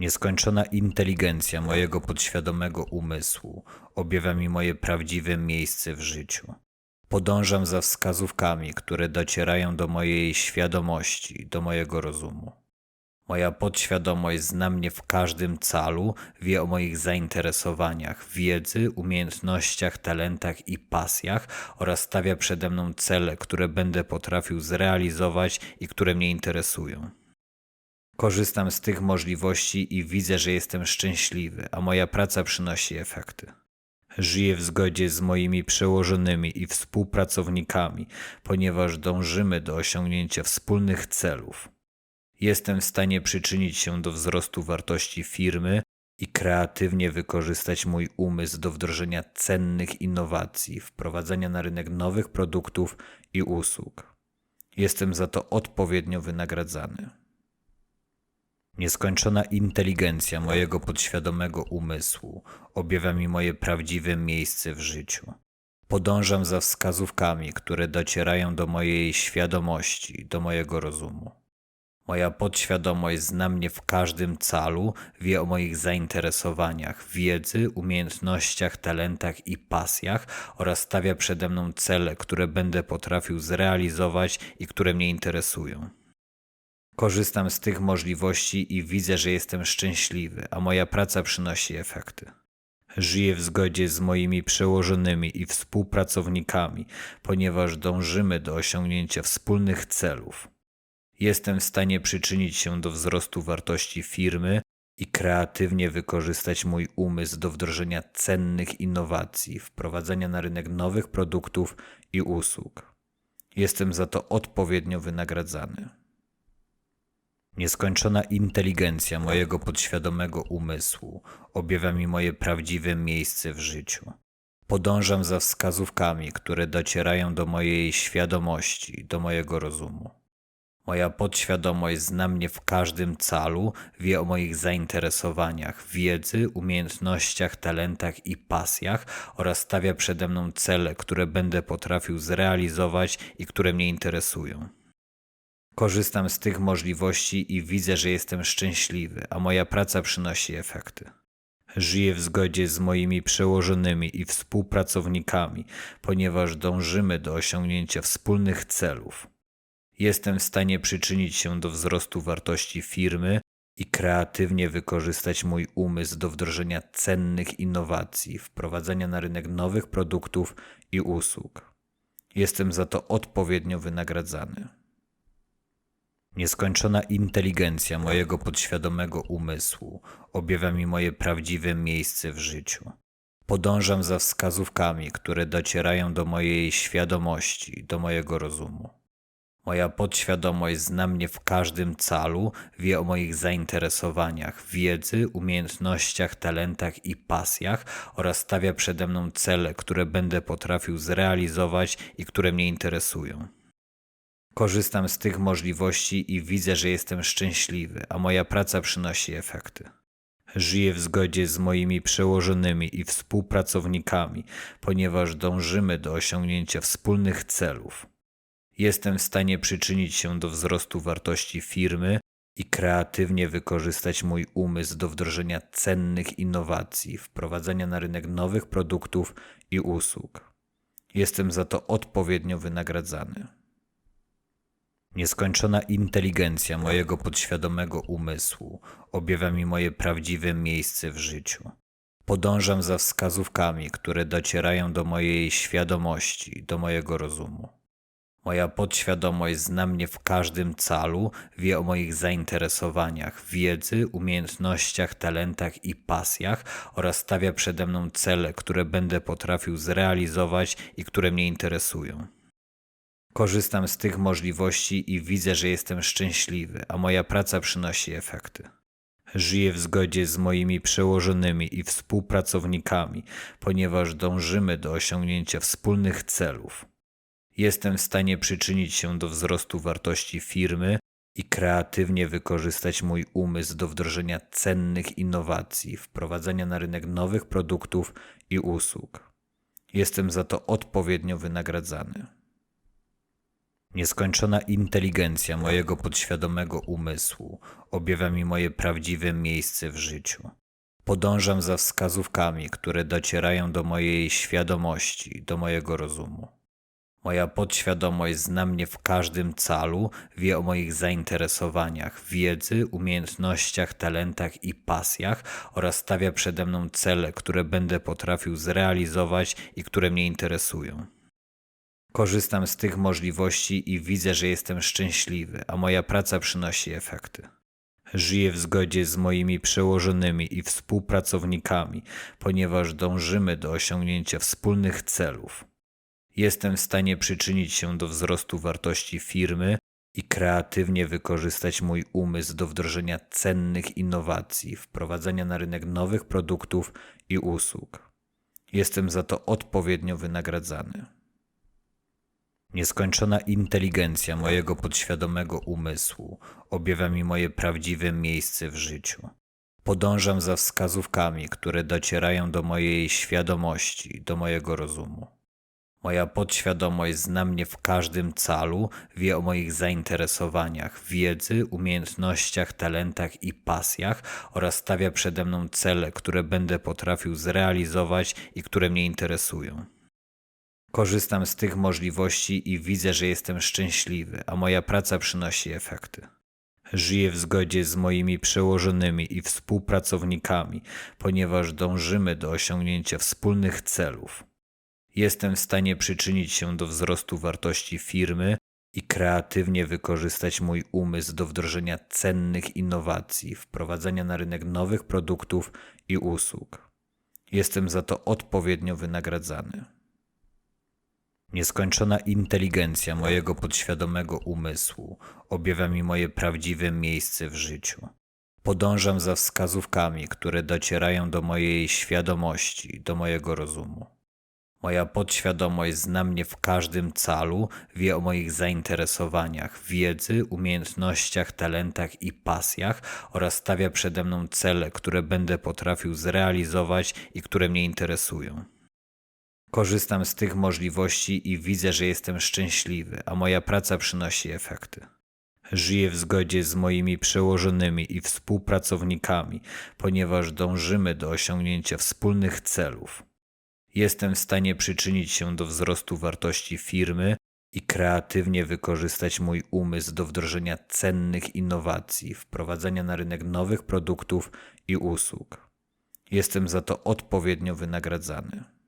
Nieskończona inteligencja mojego podświadomego umysłu objawia mi moje prawdziwe miejsce w życiu. Podążam za wskazówkami, które docierają do mojej świadomości, do mojego rozumu. Moja podświadomość zna mnie w każdym calu, wie o moich zainteresowaniach, wiedzy, umiejętnościach, talentach i pasjach oraz stawia przede mną cele, które będę potrafił zrealizować i które mnie interesują. Korzystam z tych możliwości i widzę, że jestem szczęśliwy, a moja praca przynosi efekty. Żyję w zgodzie z moimi przełożonymi i współpracownikami, ponieważ dążymy do osiągnięcia wspólnych celów. Jestem w stanie przyczynić się do wzrostu wartości firmy i kreatywnie wykorzystać mój umysł do wdrożenia cennych innowacji, wprowadzania na rynek nowych produktów i usług. Jestem za to odpowiednio wynagradzany. Nieskończona inteligencja mojego podświadomego umysłu objawia mi moje prawdziwe miejsce w życiu. Podążam za wskazówkami, które docierają do mojej świadomości, do mojego rozumu. Moja podświadomość zna mnie w każdym calu, wie o moich zainteresowaniach, wiedzy, umiejętnościach, talentach i pasjach oraz stawia przede mną cele, które będę potrafił zrealizować i które mnie interesują. Korzystam z tych możliwości i widzę, że jestem szczęśliwy, a moja praca przynosi efekty. Żyję w zgodzie z moimi przełożonymi i współpracownikami, ponieważ dążymy do osiągnięcia wspólnych celów. Jestem w stanie przyczynić się do wzrostu wartości firmy i kreatywnie wykorzystać mój umysł do wdrożenia cennych innowacji, wprowadzania na rynek nowych produktów i usług. Jestem za to odpowiednio wynagradzany. Nieskończona inteligencja mojego podświadomego umysłu objawia mi moje prawdziwe miejsce w życiu. Podążam za wskazówkami, które docierają do mojej świadomości, do mojego rozumu. Moja podświadomość zna mnie w każdym calu, wie o moich zainteresowaniach, wiedzy, umiejętnościach, talentach i pasjach oraz stawia przede mną cele, które będę potrafił zrealizować i które mnie interesują. Korzystam z tych możliwości i widzę, że jestem szczęśliwy, a moja praca przynosi efekty. Żyję w zgodzie z moimi przełożonymi i współpracownikami, ponieważ dążymy do osiągnięcia wspólnych celów. Jestem w stanie przyczynić się do wzrostu wartości firmy i kreatywnie wykorzystać mój umysł do wdrożenia cennych innowacji, wprowadzania na rynek nowych produktów i usług. Jestem za to odpowiednio wynagradzany. Nieskończona inteligencja mojego podświadomego umysłu objawia mi moje prawdziwe miejsce w życiu. Podążam za wskazówkami, które docierają do mojej świadomości, do mojego rozumu. Moja podświadomość zna mnie w każdym calu, wie o moich zainteresowaniach, wiedzy, umiejętnościach, talentach i pasjach oraz stawia przede mną cele, które będę potrafił zrealizować i które mnie interesują. Korzystam z tych możliwości i widzę, że jestem szczęśliwy, a moja praca przynosi efekty. Żyję w zgodzie z moimi przełożonymi i współpracownikami, ponieważ dążymy do osiągnięcia wspólnych celów. Jestem w stanie przyczynić się do wzrostu wartości firmy i kreatywnie wykorzystać mój umysł do wdrożenia cennych innowacji, wprowadzania na rynek nowych produktów i usług. Jestem za to odpowiednio wynagradzany. Nieskończona inteligencja mojego podświadomego umysłu objawia mi moje prawdziwe miejsce w życiu. Podążam za wskazówkami, które docierają do mojej świadomości, do mojego rozumu. Moja podświadomość zna mnie w każdym calu, wie o moich zainteresowaniach, wiedzy, umiejętnościach, talentach i pasjach oraz stawia przede mną cele, które będę potrafił zrealizować i które mnie interesują. Korzystam z tych możliwości i widzę, że jestem szczęśliwy, a moja praca przynosi efekty. Żyję w zgodzie z moimi przełożonymi i współpracownikami, ponieważ dążymy do osiągnięcia wspólnych celów. Jestem w stanie przyczynić się do wzrostu wartości firmy i kreatywnie wykorzystać mój umysł do wdrożenia cennych innowacji, wprowadzania na rynek nowych produktów i usług. Jestem za to odpowiednio wynagradzany. Nieskończona inteligencja mojego podświadomego umysłu objawia mi moje prawdziwe miejsce w życiu. Podążam za wskazówkami, które docierają do mojej świadomości, do mojego rozumu. Moja podświadomość zna mnie w każdym calu, wie o moich zainteresowaniach, wiedzy, umiejętnościach, talentach i pasjach oraz stawia przede mną cele, które będę potrafił zrealizować i które mnie interesują. Korzystam z tych możliwości i widzę, że jestem szczęśliwy, a moja praca przynosi efekty. Żyję w zgodzie z moimi przełożonymi i współpracownikami, ponieważ dążymy do osiągnięcia wspólnych celów. Jestem w stanie przyczynić się do wzrostu wartości firmy i kreatywnie wykorzystać mój umysł do wdrożenia cennych innowacji, wprowadzania na rynek nowych produktów i usług. Jestem za to odpowiednio wynagradzany. Nieskończona inteligencja mojego podświadomego umysłu objawia mi moje prawdziwe miejsce w życiu. Podążam za wskazówkami, które docierają do mojej świadomości, do mojego rozumu. Moja podświadomość zna mnie w każdym calu, wie o moich zainteresowaniach, wiedzy, umiejętnościach, talentach i pasjach oraz stawia przede mną cele, które będę potrafił zrealizować i które mnie interesują. Korzystam z tych możliwości i widzę, że jestem szczęśliwy, a moja praca przynosi efekty. Żyję w zgodzie z moimi przełożonymi i współpracownikami, ponieważ dążymy do osiągnięcia wspólnych celów. Jestem w stanie przyczynić się do wzrostu wartości firmy i kreatywnie wykorzystać mój umysł do wdrożenia cennych innowacji, wprowadzania na rynek nowych produktów i usług. Jestem za to odpowiednio wynagradzany. Nieskończona inteligencja mojego podświadomego umysłu objawia mi moje prawdziwe miejsce w życiu. Podążam za wskazówkami, które docierają do mojej świadomości, do mojego rozumu. Moja podświadomość zna mnie w każdym calu, wie o moich zainteresowaniach, wiedzy, umiejętnościach, talentach i pasjach oraz stawia przede mną cele, które będę potrafił zrealizować i które mnie interesują. Korzystam z tych możliwości i widzę, że jestem szczęśliwy, a moja praca przynosi efekty. Żyję w zgodzie z moimi przełożonymi i współpracownikami, ponieważ dążymy do osiągnięcia wspólnych celów. Jestem w stanie przyczynić się do wzrostu wartości firmy i kreatywnie wykorzystać mój umysł do wdrożenia cennych innowacji, wprowadzania na rynek nowych produktów i usług. Jestem za to odpowiednio wynagradzany.